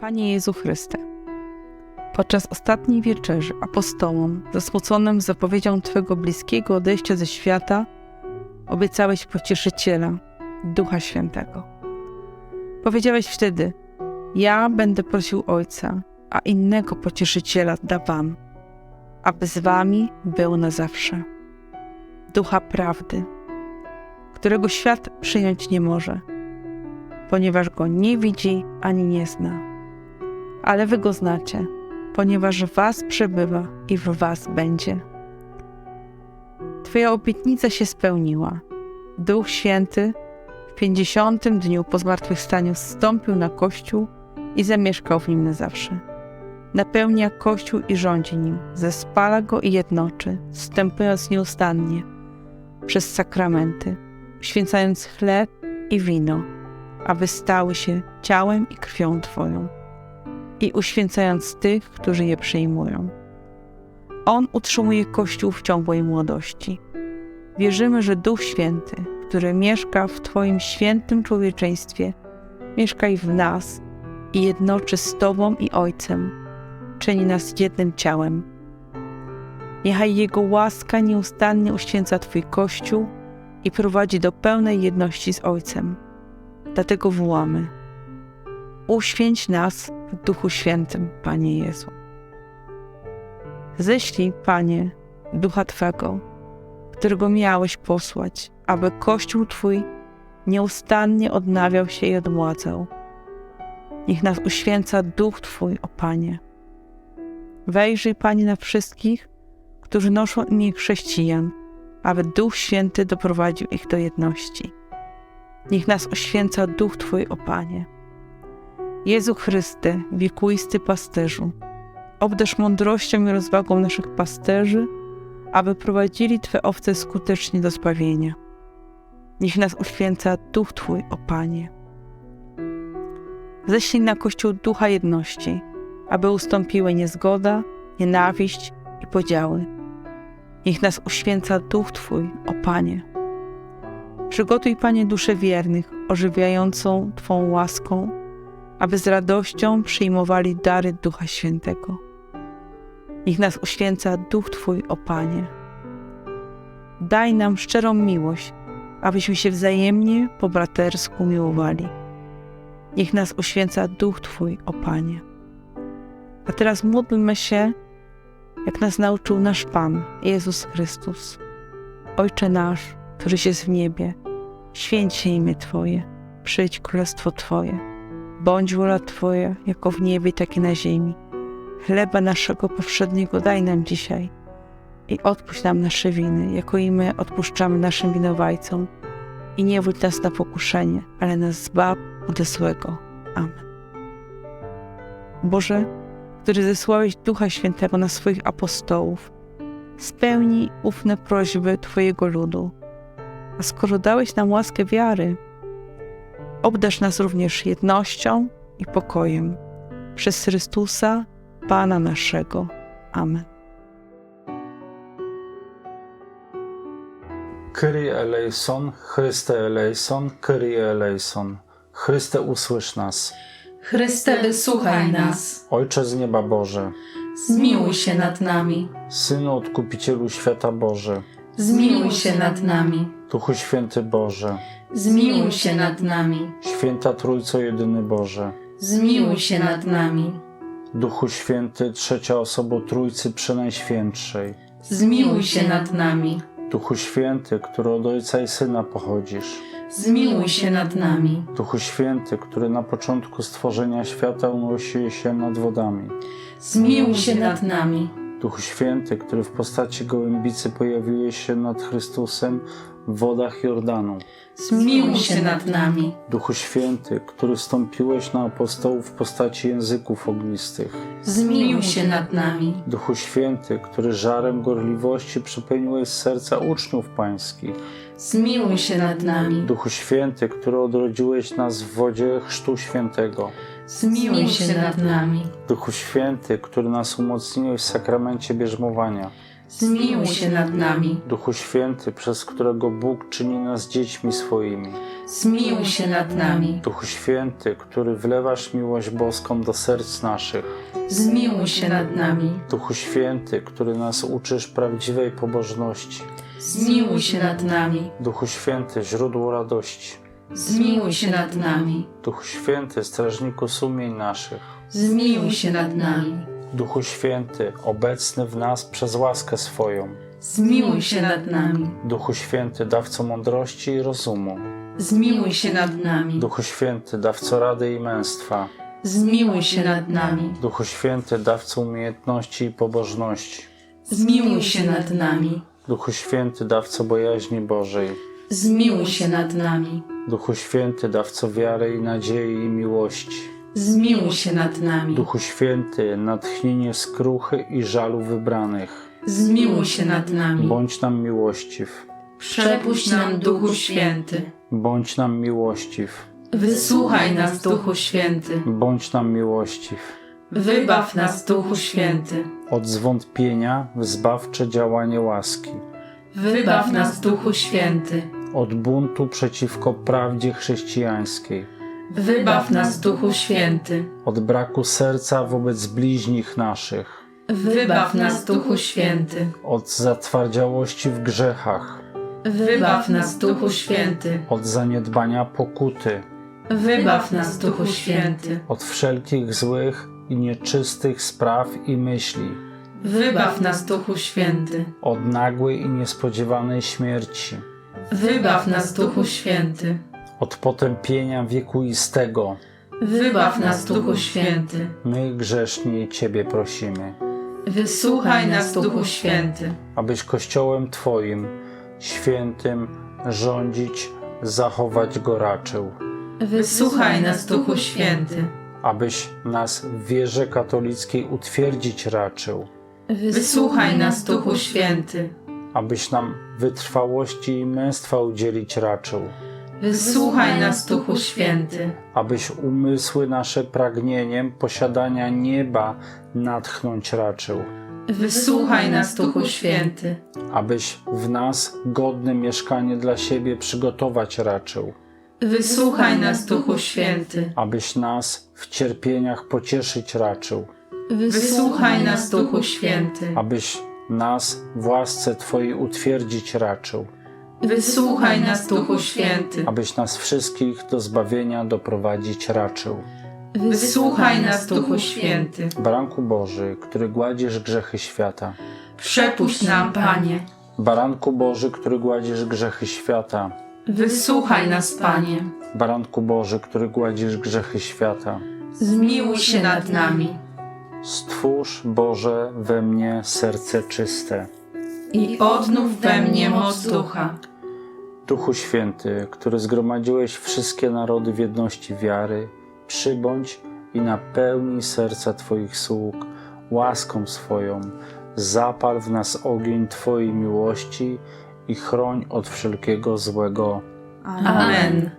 Panie Jezu Chryste, podczas ostatniej wieczerzy apostołom, zasmuconym zapowiedzią Twego bliskiego odejścia ze świata, obiecałeś pocieszyciela, Ducha Świętego. Powiedziałeś wtedy: Ja będę prosił Ojca, a innego pocieszyciela da Wam, aby z Wami był na zawsze. Ducha prawdy, którego świat przyjąć nie może, ponieważ go nie widzi ani nie zna. Ale Wy go znacie, ponieważ w Was przebywa i w Was będzie. Twoja obietnica się spełniła. Duch Święty w pięćdziesiątym dniu po zmartwychwstaniu zstąpił na Kościół i zamieszkał w nim na zawsze. Napełnia Kościół i rządzi nim, zespala go i jednoczy, wstępując nieustannie przez sakramenty, święcając chleb i wino, aby stały się ciałem i krwią Twoją i uświęcając tych, którzy je przyjmują. On utrzymuje Kościół w ciągłej młodości. Wierzymy, że Duch Święty, który mieszka w Twoim świętym człowieczeństwie, mieszka i w nas i jednoczy z Tobą i Ojcem, czyni nas jednym ciałem. Niechaj Jego łaska nieustannie uświęca Twój Kościół i prowadzi do pełnej jedności z Ojcem. Dlatego wołamy: Uświęć nas w Duchu Świętym, Panie Jezu. Ześlij, Panie, Ducha Twego, którego miałeś posłać, aby Kościół Twój nieustannie odnawiał się i odmładzał. Niech nas uświęca Duch Twój, o Panie. Wejrzyj, Panie, na wszystkich, którzy noszą imię chrześcijan, aby Duch Święty doprowadził ich do jedności. Niech nas uświęca Duch Twój, o Panie. Jezu Chryste, wiekuisty pasterzu, obdarz mądrością i rozwagą naszych pasterzy, aby prowadzili Twe owce skutecznie do zbawienia. Niech nas uświęca Duch Twój, o Panie. Ześlij na Kościół ducha jedności, aby ustąpiły niezgoda, nienawiść i podziały. Niech nas uświęca Duch Twój, o Panie. Przygotuj, Panie, duszę wiernych, ożywiającą Twą łaską, aby z radością przyjmowali dary Ducha Świętego. Niech nas uświęca Duch Twój, o Panie. Daj nam szczerą miłość, abyśmy się wzajemnie po bratersku miłowali. Niech nas uświęca Duch Twój, o Panie. A teraz módlmy się, jak nas nauczył nasz Pan, Jezus Chrystus. Ojcze nasz, któryś jest w niebie, święć się imię Twoje, przyjdź królestwo Twoje. Bądź wola Twoja, jako w niebie, tak i na ziemi. Chleba naszego powszedniego daj nam dzisiaj i odpuść nam nasze winy, jako i my odpuszczamy naszym winowajcom. I nie wódź nas na pokuszenie, ale nas zbaw od złego. Amen. Boże, który zesłałeś Ducha Świętego na swoich apostołów, spełnij ufne prośby Twojego ludu. A skoro dałeś nam łaskę wiary, obdarz nas również jednością i pokojem. Przez Chrystusa, Pana naszego. Amen. Kyrie eleison, Chryste eleison, Kyrie eleison. Chryste usłysz nas. Chryste, wysłuchaj nas. Ojcze z nieba Boże, Zmiłuj się nad nami. Synu Odkupicielu Świata Boże, Zmiłuj się nad nami. Duchu Święty Boże, Zmiłuj się nad nami. Święta Trójco Jedyny Boże, Zmiłuj się nad nami. Duchu Święty, trzecia osoba Trójcy Przenajświętszej, Zmiłuj się nad nami. Duchu Święty, który od Ojca i Syna pochodzisz, Zmiłuj się nad nami. Duchu Święty, który na początku stworzenia świata unosił się nad wodami, Zmiłuj się nad nami. Duchu Święty, który w postaci gołębicy pojawiłeś się nad Chrystusem w wodach Jordanu. Zmiłuj się nad nami. Duchu Święty, który wstąpiłeś na apostołów w postaci języków ognistych. Zmiłuj się nad nami. Duchu Święty, który żarem gorliwości przepełniłeś serca uczniów pańskich. Zmiłuj się nad nami. Duchu Święty, który odrodziłeś nas w wodzie Chrztu Świętego. Zmiłuj się nad nami. Duchu Święty, który nas umocniłeś w sakramencie bierzmowania. Zmiłuj się nad nami. Duchu Święty, przez którego Bóg czyni nas dziećmi swoimi. Zmiłuj się nad nami. Duchu Święty, który wlewasz miłość boską do serc naszych. Zmiłuj się nad nami. Duchu Święty, który nas uczysz prawdziwej pobożności. Zmiłuj się nad nami. Duchu Święty, źródło radości. Zmiłuj się nad nami. Duchu Święty, strażniku sumień naszych. Zmiłuj się nad nami. Duchu Święty, obecny w nas przez łaskę swoją. Zmiłuj się nad nami. Duchu Święty, dawco mądrości i rozumu. Zmiłuj się nad nami. Duchu Święty, dawco rady i męstwa. Zmiłuj się nad nami. Duchu Święty, dawco umiejętności i pobożności. Zmiłuj się nad nami. Duchu Święty, dawco bojaźni Bożej. Zmiłuj się nad nami. Duchu Święty, dawco wiary i nadziei i miłości. Zmiłuj się nad nami. Duchu Święty, natchnienie skruchy i żalu wybranych. Zmiłuj się nad nami. Bądź nam miłościw. Przepuść nam Duchu Święty. Bądź nam miłościw. Wysłuchaj nas Duchu Święty. Bądź nam miłościw. Wybaw nas Duchu Święty. Od zwątpienia w zbawcze działanie łaski. Wybaw nas Duchu Święty. Od buntu przeciwko prawdzie chrześcijańskiej. Wybaw nas Duchu Święty. Od braku serca wobec bliźnich naszych. Wybaw nas Duchu Święty. Od zatwardziałości w grzechach. Wybaw nas Duchu Święty. Od zaniedbania pokuty. Wybaw nas Duchu Święty. Od wszelkich złych i nieczystych spraw i myśli. Wybaw nas Duchu Święty. Od nagłej i niespodziewanej śmierci. Wybaw nas Duchu Święty. Od potępienia wiekuistego. Wybaw nas Duchu Święty. My grzesznie Ciebie prosimy, Wysłuchaj nas Duchu Święty. abyś Kościołem Twoim, świętym, rządzić, zachować go raczył. Wysłuchaj nas Duchu Święty. Abyś nas w wierze katolickiej utwierdzić raczył. Wysłuchaj nas Duchu Święty. Abyś nam wytrwałości i męstwa udzielić raczył. Wysłuchaj nas Duchu Święty. Abyś umysły nasze pragnieniem posiadania nieba natchnąć raczył. Wysłuchaj nas Duchu Święty. Abyś w nas godne mieszkanie dla siebie przygotować raczył. Wysłuchaj nas Duchu Święty. Abyś nas w cierpieniach pocieszyć raczył. Wysłuchaj nas Duchu Święty. Abyś nas w łasce Twojej utwierdzić raczył. Wysłuchaj nas Duchu Święty. Abyś nas wszystkich do zbawienia doprowadzić raczył. Wysłuchaj nas Duchu Święty. Baranku Boży, który gładzisz grzechy świata. Przepuść nam, Panie. Baranku Boży, który gładzisz grzechy świata. Wysłuchaj nas, Panie. Baranku Boży, który gładzisz grzechy świata. Zmiłuj się nad nami Stwórz, Boże, we mnie serce czyste. i odnów we mnie moc ducha. Duchu Święty, który zgromadziłeś wszystkie narody w jedności wiary, przybądź i napełnij serca Twoich sług łaską swoją. Zapal w nas ogień Twojej miłości i chroń od wszelkiego złego. Amen.